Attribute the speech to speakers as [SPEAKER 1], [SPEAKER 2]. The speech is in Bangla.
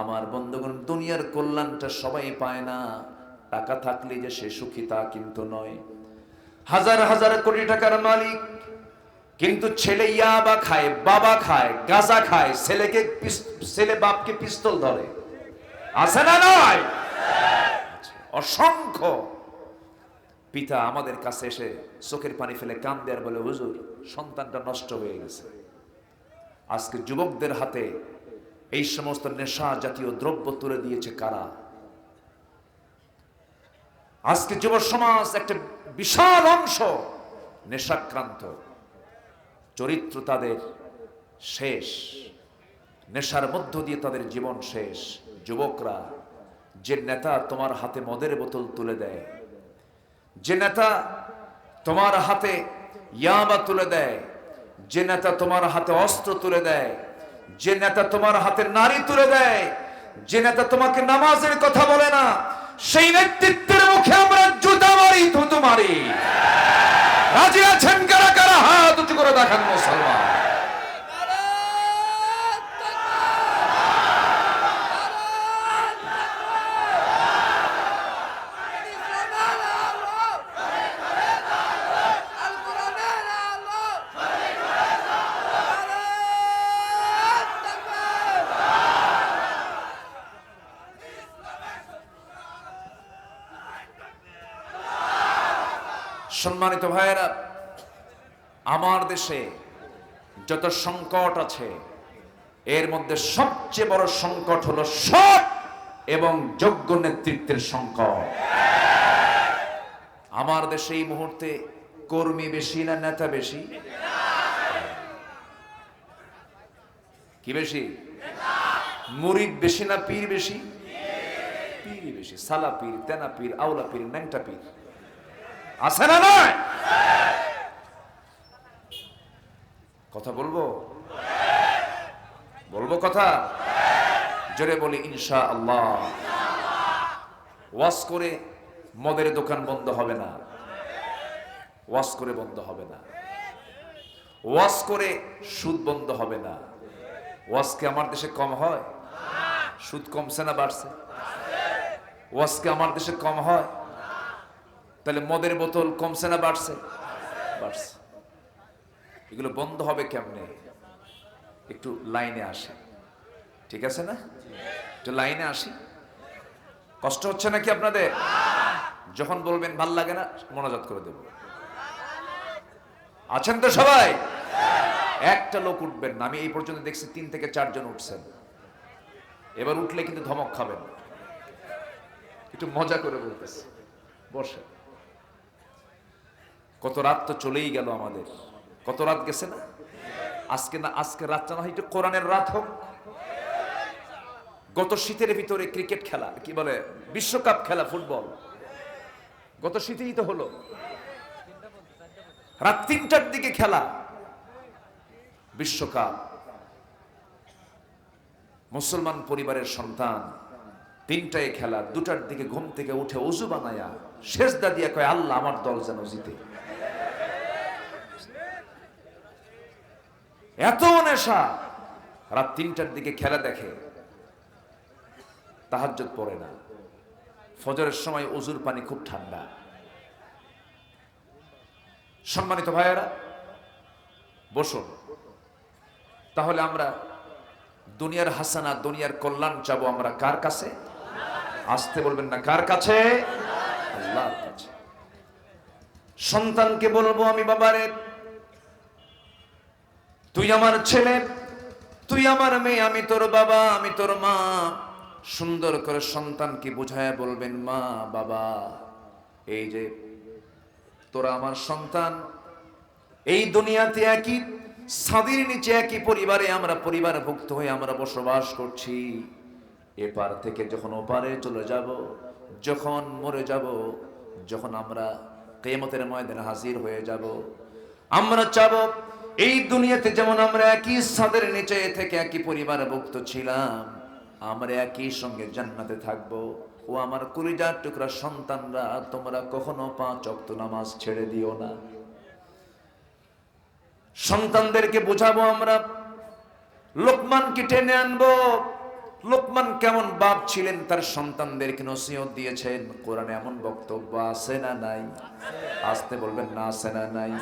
[SPEAKER 1] আমার বন্ধুগণ, দুনিয়ার কল্যাণটা সবাই পায় না। টাকা থাকলে যে সে সুখী তা কিন্তু নয়। হাজার হাজার কোটি টাকার মালিক, কিন্তু ছেলে ইয়াবা খায়, বাবা খায়, গাঁজা খায়, ছেলেকে ছেলে বাপকে পিস্তল ধরে। আছে না নয় অসংখ্য। পিতা আমাদের কাছে এসে চোখের পানি ফেলে কান্দে আর বলে, হুজুর, সন্তানটা নষ্ট হয়ে গেছে। আজকে যুবকদের হাতে এই সমস্ত নেশা জাতীয় দ্রব্য তুলে দিয়েছে কারা? আজকে যুব সমাজ একটা বিশাল অংশ নেশাক্রান্ত। চরিত্র তাদের শেষ। নেশার মধ্য দিয়ে তাদের জীবন শেষ। যুবকরা, যে নেতা তোমার হাতে মদের বোতল তুলে দেয়, যে নেতা তোমার হাতে ইয়াবা তুলে দেয়, যে নেতা তোমার হাতে অস্ত্র তুলে দেয় যে নেতা তোমার হাতের নারী তুলে দেয়, যে নেতা তোমাকে নামাজের কথা বলে না, সেই নেতৃত্বের মুখে আমরা জুতা মারি থুতু মারি। রাজি আছেন কারা কারা? হাত উঁচু করে দেখান মুসলমান। সম্মানিত ভাইয়েরা, আমার দেশে যত সংকট আছে, এর মধ্যে সবচেয়ে বড় সংকট হলো সৎ এবং যোগ্য নেতৃত্বের সংকট। আমার দেশে এই মুহূর্তে কর্মী বেশি না নেতা বেশি? কি বেশি? মুরিদ বেশি না পীর বেশি? পীরই বেশি। সালা পীর তেনা পীর আউলা পীর ন্যাংটা পীর আছে না নয়? কথা বলব? বলব কথা? জোরে বলি ইনশা আল্লাহ ওয়াশ করে মদের দোকান বন্ধ হবে না। ওয়াশ করে বন্ধ হবে না। ওয়াশ করে সুদ বন্ধ হবে না। ওয়াশকে আমার দেশে কম হয়? সুদ কমছে না বাড়ছে? ওয়াশকে আমার দেশে কম হয়? তাহলে মদের বোতল কমছে না বাড়ছে? বাড়ছে। এগুলো বন্ধ হবে কেমনে? একটু লাইনে আসে। ঠিক আছে না? একটু লাইনে আসি। কষ্ট হচ্ছে নাকি আপনাদের? যখন বলবেন ভালো লাগে না, মনোজাত করে দেব। আছেন তো সবাই? একটা লোক উঠবেন না, আমি এই পর্যন্ত দেখছি তিন থেকে চারজন উঠছেন। এবার উঠলে কিন্তু ধমক খাবেন। একটু মজা করে বলতেছে। বসে কত রাত তো চলেই গেল আমাদের। কত রাত গেছে না? আজকে না, আজকে রাতটা না একটু কোরআনের রাত হোক। গত শীতের ভিতরে ক্রিকেট খেলা, কি বলে, বিশ্বকাপ খেলা, ফুটবল। গত শীতেই তো হলো। রাত তিনটার দিকে খেলা, বিশ্বকাপ। মুসলমান পরিবারের সন্তান, তিনটায় খেলা, দুটার দিকে ঘুম থেকে উঠে উজু বানায়া শেষদা দিয়া কয়, আল্লাহ, আমার দল যেন জিতে। এত নেশা। রাত তিনটার দিকে খেলা দেখে। তাহাজ্জত পড়ে না। ফজরের সময় অজুর পানি খুব ঠান্ডা। সম্মানিত ভাইয়েরা, বসুন। তাহলে আমরা দুনিয়ার হাসানা, দুনিয়ার কল্যাণ চাবো আমরা কার কাছে? আসতে বলবেন না, কার কাছে? আল্লাহর কাছে। সন্তানকে বলব আমি বাবারে তুই আমার ছেলে, তুই আমার মেয়ে, আমি তোর বাবা, আমি তোর মা। সুন্দর করে সন্তানকে বুঝায় বলবেন, মা, বাবা, এই যে তোরা আমার সন্তান, এই দুনিয়াতে একই, ছাদের নিচে একই পরিবারে আমরা পরিবারভুক্ত হয়ে আমরা বসবাস করছি। এপার থেকে যখন ওপারে চলে যাব, যখন মরে যাব, যখন আমরা কেমতের ময়দানে হাজির হয়ে যাব, আমরা চাব এই দুনিয়াতে যেমন আমরা একই ছাদের নিচে থেকে একই পরিবারভুক্ত ছিলাম, আমরা একই সঙ্গে জান্নাতে থাকব। ও আমার কুড়িজার টুকরা সন্তানরা, তোমরা কখনো পাঁচ অক্ত নামাজ ছেড়ে দিও না। সন্তানদেরকে বোঝাবো আমরা, লোকমানকে টেনে আনব। লোকমান কেমন বাপ ছিলেন, তার সন্তানদেরকে নসিহত দিয়েছেন। কোরআনে এমন বক্তব্য আছে না নাই? আসতে বলবেন না, আছে না নাই?